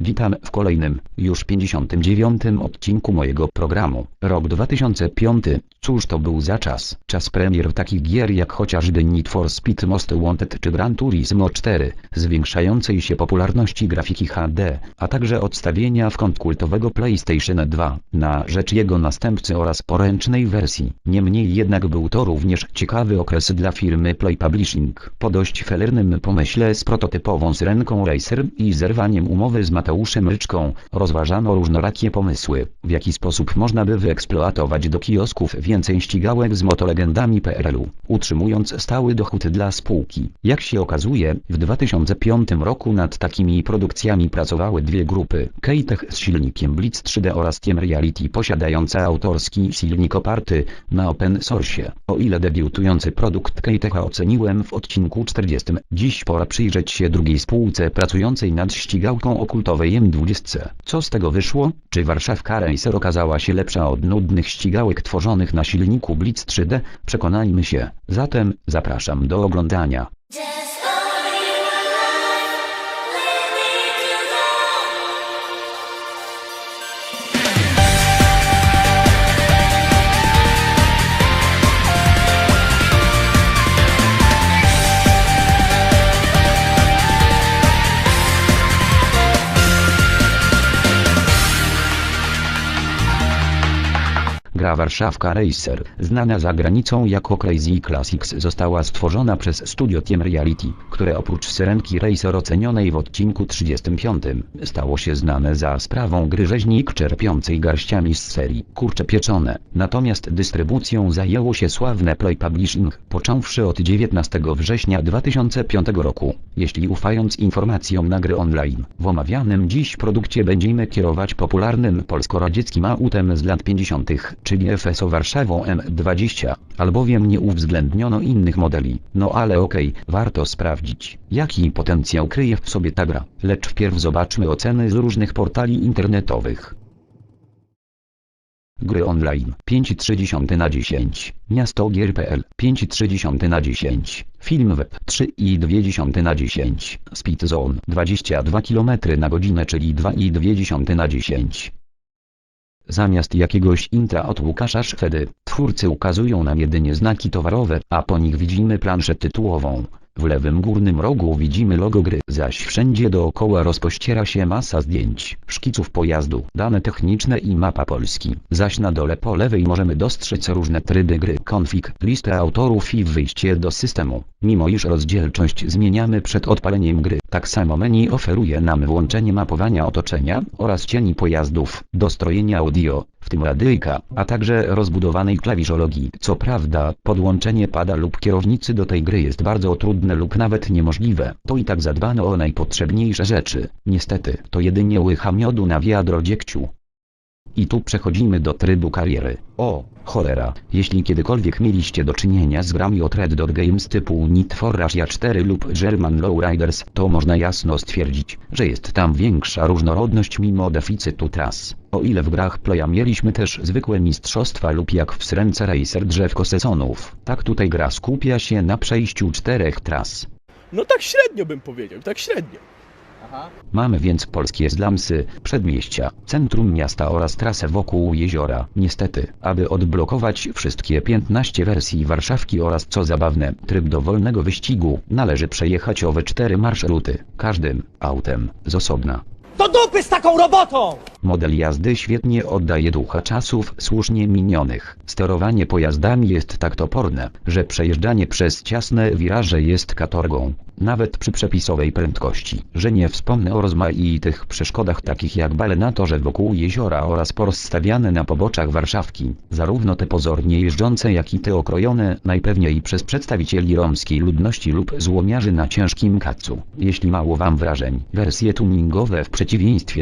Witam w kolejnym, już 59 odcinku mojego programu. Rok 2005. Cóż to był za czas? Czas premier takich gier jak chociażby Need for Speed Most Wanted czy Gran Turismo 4, zwiększającej się popularności grafiki HD, a także odstawienia w kąt kultowego PlayStation 2, na rzecz jego następcy oraz poręcznej wersji. Niemniej jednak był to również ciekawy okres dla firmy Play Publishing. Po dość felernym pomyśle z prototypową syrenką Racer i zerwaniem umowy z Mateuszem Ryczką, rozważano różnorakie pomysły, w jaki sposób można by wyeksploatować do kiosków więcej ścigałek z motolegendami PRL-u, utrzymując stały dochód dla spółki. Jak się okazuje, w 2005 roku nad takimi produkcjami pracowały dwie grupy, Keytech z silnikiem Blitz 3D oraz Team Reality posiadająca autorski silnik oparty na open source. O ile debiutujący produkt Keytecha oceniłem w odcinku 40, dziś pora przyjrzeć się drugiej spółce pracującej nad ścigałką o kultowej M20. Co z tego wyszło? Czy Warszawka Racer okazała się lepsza od nudnych ścigałek tworzonych na silniku Blitz 3D? Przekonajmy się. Zatem zapraszam do oglądania. Warszawka Racer, znana za granicą jako Crazy Classics została stworzona przez studio Team Reality, które oprócz Syrenki Racer ocenionej w odcinku 35, stało się znane za sprawą gry rzeźnik czerpiącej garściami z serii Kurcze Pieczone. Natomiast dystrybucją zajęło się sławne Play Publishing, począwszy od 19 września 2005 roku. Jeśli ufając informacjom na gry online, w omawianym dziś produkcie będziemy kierować popularnym polsko-radzieckim autem z lat 50., czyli FSO Warszawą M20, albowiem nie uwzględniono innych modeli. No ale okej, warto sprawdzić, jaki potencjał kryje w sobie ta gra. Lecz wpierw zobaczmy oceny z różnych portali internetowych. Gry online 5,3 na 10, miasto gier.pl 5,3 na 10, film web 3,2 na 10, speed zone 22 km na godzinę czyli 2,2 na 10. Zamiast jakiegoś intra od Łukasza Szwedy, twórcy ukazują nam jedynie znaki towarowe, a po nich widzimy planszę tytułową. W lewym górnym rogu widzimy logo gry, zaś wszędzie dookoła rozpościera się masa zdjęć, szkiców pojazdu, dane techniczne i mapa Polski. Zaś na dole po lewej możemy dostrzec różne tryby gry, konfig, listę autorów i wyjście do systemu. Mimo iż rozdzielczość zmieniamy przed odpaleniem gry, tak samo menu oferuje nam włączenie mapowania otoczenia oraz cieni pojazdów, dostrojenia audio, w tym radyjka, a także rozbudowanej klawiszologii. Co prawda, podłączenie pada lub kierownicy do tej gry jest bardzo trudne lub nawet niemożliwe. To i tak zadbano o najpotrzebniejsze rzeczy. Niestety, to jedynie łycha miodu na wiadro dziegciu. I tu przechodzimy do trybu kariery. O, cholera, jeśli kiedykolwiek mieliście do czynienia z grami od Red Dot Games typu Need for Russia 4 lub German Lowriders, to można jasno stwierdzić, że jest tam większa różnorodność mimo deficytu tras. O ile w grach Playa mieliśmy też zwykłe mistrzostwa lub jak w Srence Racer drzewko sezonów, tak tutaj gra skupia się na przejściu czterech tras. No tak średnio bym powiedział, tak średnio. Mamy więc polskie zlamsy, przedmieścia, centrum miasta oraz trasę wokół jeziora. Niestety, aby odblokować wszystkie 15 wersji Warszawki oraz co zabawne, tryb dowolnego wyścigu, należy przejechać owe cztery marszruty, każdym autem z osobna. Do dupy z taką robotą! Model jazdy świetnie oddaje ducha czasów słusznie minionych. Sterowanie pojazdami jest tak toporne, że przejeżdżanie przez ciasne wiraże jest katorgą, nawet przy przepisowej prędkości. Że nie wspomnę o rozmaitych przeszkodach takich jak bale na torze wokół jeziora oraz porozstawiane na poboczach Warszawki, zarówno te pozornie jeżdżące jak i te okrojone najpewniej przez przedstawicieli romskiej ludności lub złomiarzy na ciężkim kacu. Jeśli mało wam wrażeń, wersje tuningowe w przeciwieństwie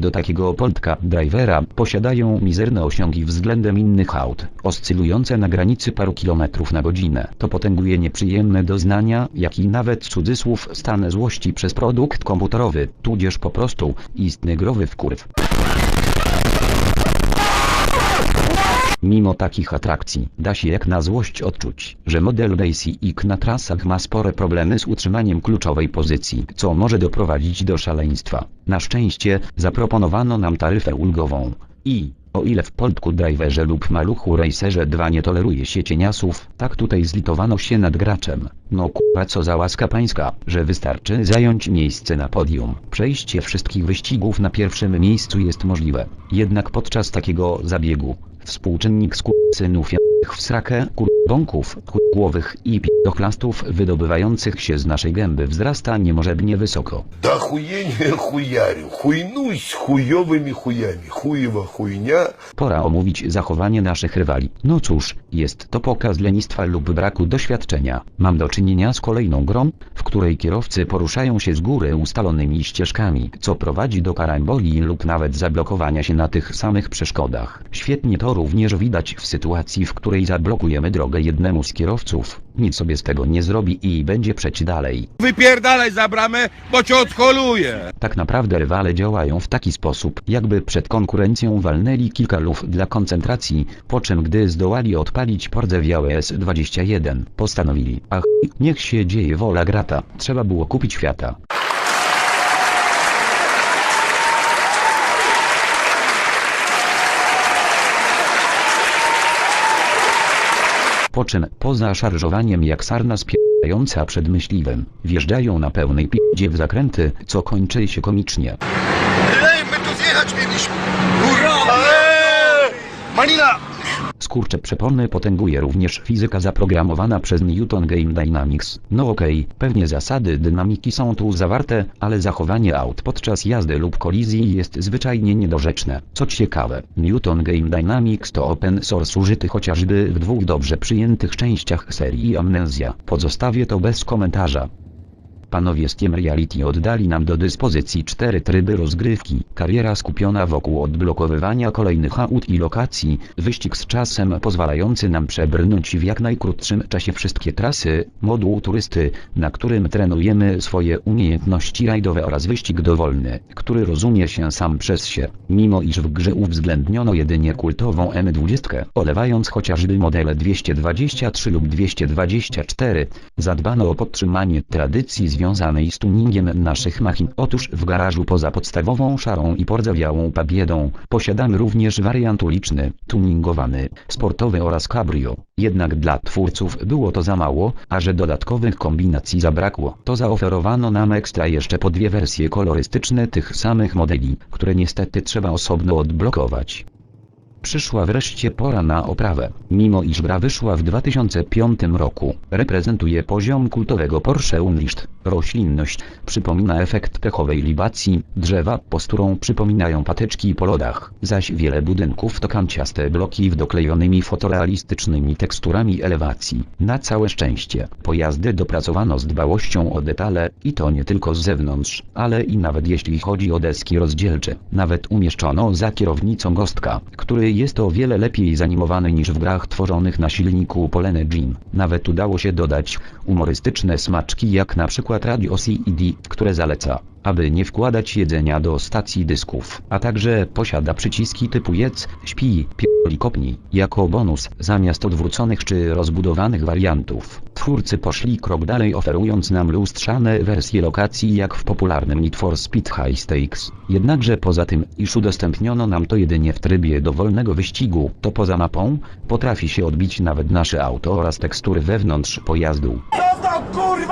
do takiego Poltka Drivera posiadają mizerne osiągi względem innych aut, oscylujące na granicy paru kilometrów na godzinę. To potęguje nieprzyjemne doznania, jak i nawet cudzysłów stan złości przez produkt komputerowy, tudzież po prostu istny growy wkurw. Mimo takich atrakcji, da się jak na złość odczuć, że model Basic na trasach ma spore problemy z utrzymaniem kluczowej pozycji, co może doprowadzić do szaleństwa. Na szczęście, zaproponowano nam taryfę ulgową. I, o ile w Poltku Driverze lub Maluchu Racerze 2 nie toleruje się cieniasów, tak tutaj zlitowano się nad graczem. No kurwa co za łaska pańska, że wystarczy zająć miejsce na podium. Przejście wszystkich wyścigów na pierwszym miejscu jest możliwe. Jednak podczas takiego zabiegu, Współczynnik synów w srakę, kurbąków, głowych i pidoklastów wydobywających się z naszej gęby wzrasta niemożebnie wysoko. Da chujenie chujariu, chujnuj z chujowymi chujami, chujowa chujnia. Pora omówić zachowanie naszych rywali. No cóż, jest to pokaz lenistwa lub braku doświadczenia. Mam do czynienia z kolejną grą, w której kierowcy poruszają się z góry ustalonymi ścieżkami, co prowadzi do karamboli lub nawet zablokowania się na tych samych przeszkodach. Świetnie to również widać w sytuacji, w której zablokujemy drogę jednemu z kierowców. Nic sobie z tego nie zrobi i będzie przeć dalej. Wypierdalaj za bramę, bo cię odholuję! Tak naprawdę rywale działają w taki sposób, jakby przed konkurencją walnęli kilka luf dla koncentracji, po czym gdy zdołali odpalić pordzewiałe S21, postanowili, ach, niech się dzieje wola grata, trzeba było kupić Fiata. Po czym, poza szarżowaniem jak sarna spierdająca przed myśliwym, wjeżdżają na pełnej pidzie w zakręty, co kończy się komicznie. Ej, my tu zjechać mieliśmy. Hurra! Eee! Malina! Skurcze przepony potęguje również fizyka zaprogramowana przez Newton Game Dynamics. No okej, pewnie zasady dynamiki są tu zawarte, ale zachowanie aut podczas jazdy lub kolizji jest zwyczajnie niedorzeczne. Co ciekawe, Newton Game Dynamics to open source użyty chociażby w dwóch dobrze przyjętych częściach serii Amnezja. Pozostawię to bez komentarza. Panowie z Team Reality oddali nam do dyspozycji cztery tryby rozgrywki, kariera skupiona wokół odblokowywania kolejnych aut i lokacji, wyścig z czasem pozwalający nam przebrnąć w jak najkrótszym czasie wszystkie trasy, moduł turysty, na którym trenujemy swoje umiejętności rajdowe oraz wyścig dowolny, który rozumie się sam przez się, mimo iż w grze uwzględniono jedynie kultową M20, olewając chociażby modele 223 lub 224, zadbano o podtrzymanie tradycji związanej z tuningiem naszych machin. Otóż w garażu poza podstawową szarą i pordzewiałą pabiedą, posiadamy również wariant uliczny, tuningowany, sportowy oraz cabrio. Jednak dla twórców było to za mało, a że dodatkowych kombinacji zabrakło, to zaoferowano nam ekstra jeszcze po dwie wersje kolorystyczne tych samych modeli, które niestety trzeba osobno odblokować. Przyszła wreszcie pora na oprawę. Mimo iż gra wyszła w 2005 roku, reprezentuje poziom kultowego Porsche Unleashed. Roślinność przypomina efekt pechowej libacji, drzewa posturą przypominają patyczki po lodach, zaś wiele budynków to kanciaste bloki w doklejonymi fotorealistycznymi teksturami elewacji. Na całe szczęście, pojazdy dopracowano z dbałością o detale, i to nie tylko z zewnątrz, ale i nawet jeśli chodzi o deski rozdzielcze. Nawet umieszczono za kierownicą gostka, który jest o wiele lepiej zanimowany niż w grach tworzonych na silniku Polene Jean. Nawet udało się dodać humorystyczne smaczki jak na przykład Radio CD, które zaleca, aby nie wkładać jedzenia do stacji dysków, a także posiada przyciski typu jedz, śpi, pierdoli kopnij, jako bonus zamiast odwróconych czy rozbudowanych wariantów. Twórcy poszli krok dalej oferując nam lustrzane wersje lokacji jak w popularnym Need for Speed High Stakes. Jednakże poza tym, iż udostępniono nam to jedynie w trybie dowolnego wyścigu, to poza mapą, potrafi się odbić nawet nasze auto oraz tekstury wewnątrz pojazdu. Kurwa?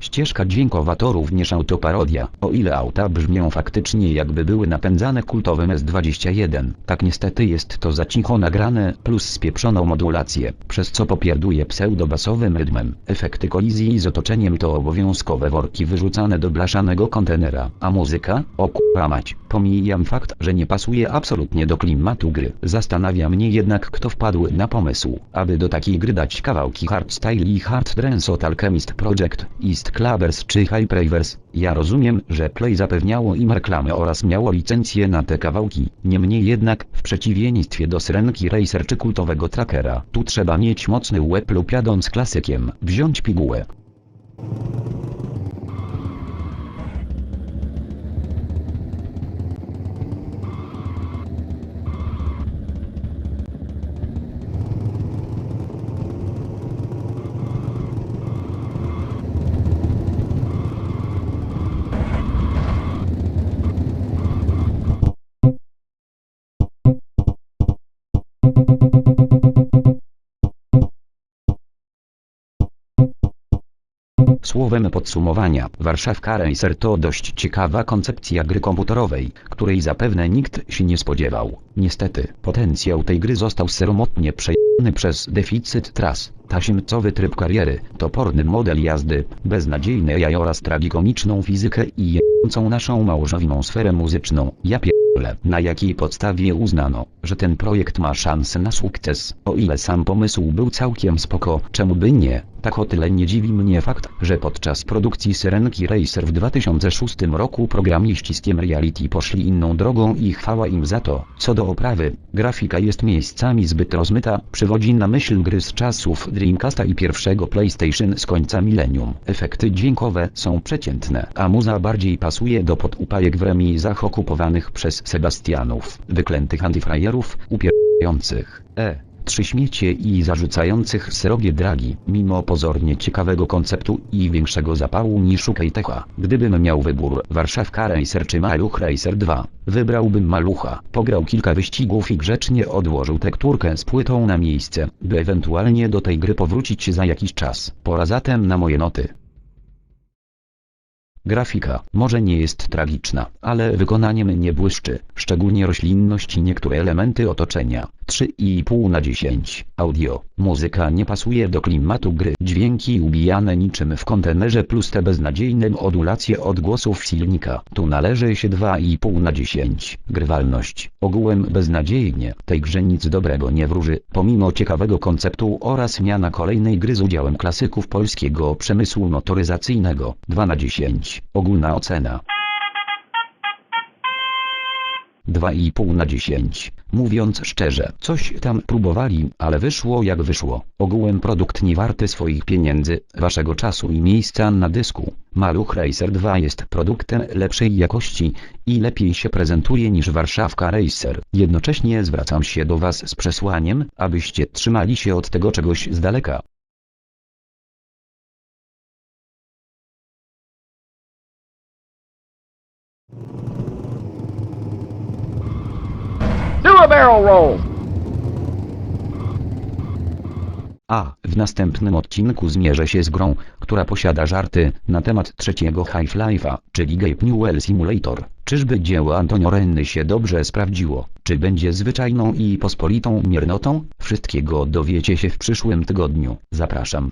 Ścieżka dźwiękowa to również autoparodia, o ile auta brzmią faktycznie jakby były napędzane kultowym S21. Tak niestety jest to za cicho nagrane, plus spieprzoną modulację, przez co popierduje pseudobasowym rytmem. Efekty kolizji z otoczeniem to obowiązkowe worki wyrzucane do blaszanego kontenera, a muzyka? O kurwa mać. Pomijam fakt, że nie pasuje absolutnie do klimatu gry. Zastanawia mnie jednak kto wpadł na pomysł, aby do takiej gry dać kawałki hardstyle i hard trance od Alchemist Project, East Clubbers czy Hypravers. Ja rozumiem, że Play zapewniało im reklamę oraz miało licencję na te kawałki. Niemniej jednak, w przeciwieństwie do Syrenki Racer czy kultowego trackera, tu trzeba mieć mocny łeb lub jadąc klasykiem, wziąć pigułę. Słowem podsumowania, Warszawka Racer to dość ciekawa koncepcja gry komputerowej, której zapewne nikt się nie spodziewał. Niestety, potencjał tej gry został seromotnie przejęty przez deficyt tras, taśmcowy tryb kariery, toporny model jazdy, beznadziejne jaj oraz tragikomiczną fizykę i jęcą naszą małżowną sferę muzyczną. Ja pierdolę, na jakiej podstawie uznano, że ten projekt ma szansę na sukces, o ile sam pomysł był całkiem spoko, czemu by nie? Tak o tyle nie dziwi mnie fakt, że podczas produkcji Syrenki Racer w 2006 roku programiści z Reality poszli inną drogą i chwała im za to. Co do oprawy, grafika jest miejscami zbyt rozmyta, przywodzi na myśl gry z czasów Dreamcasta i pierwszego PlayStation z końca milenium. Efekty dźwiękowe są przeciętne, a muza bardziej pasuje do podupajek w remizach okupowanych przez Sebastianów, wyklętych antyfrajerów, upierających e trzy śmiecie i zarzucających srogie dragi, mimo pozornie ciekawego konceptu i większego zapału niż u Kejtecha. Gdybym miał wybór Warszawka Racer czy Maluch Racer 2, wybrałbym Malucha. Pograł kilka wyścigów i grzecznie odłożył tekturkę z płytą na miejsce, by ewentualnie do tej gry powrócić za jakiś czas. Pora zatem na moje noty. Grafika może nie jest tragiczna, ale wykonaniem nie błyszczy, szczególnie roślinność i niektóre elementy otoczenia. 3,5 na 10. Audio. Muzyka nie pasuje do klimatu gry. Dźwięki ubijane niczym w kontenerze plus te beznadziejne modulacje odgłosów silnika. Tu należy się 2,5 na 10. Grywalność. Ogółem beznadziejnie. Tej grze nic dobrego nie wróży, pomimo ciekawego konceptu oraz miana kolejnej gry z udziałem klasyków polskiego przemysłu motoryzacyjnego. 2 na 10. Ogólna ocena. 2,5 na 10. Mówiąc szczerze, coś tam próbowali, ale wyszło jak wyszło. Ogółem produkt nie warty swoich pieniędzy, waszego czasu i miejsca na dysku. Maluch Racer 2 jest produktem lepszej jakości i lepiej się prezentuje niż Warszawka Racer. Jednocześnie zwracam się do was z przesłaniem, abyście trzymali się od tego czegoś z daleka. A w następnym odcinku zmierzę się z grą, która posiada żarty na temat trzeciego Half-Life'a, czyli Gabe Newell Simulator. Czyżby dzieło Antonio Renny się dobrze sprawdziło? Czy będzie zwyczajną i pospolitą miernotą? Wszystkiego dowiecie się w przyszłym tygodniu. Zapraszam.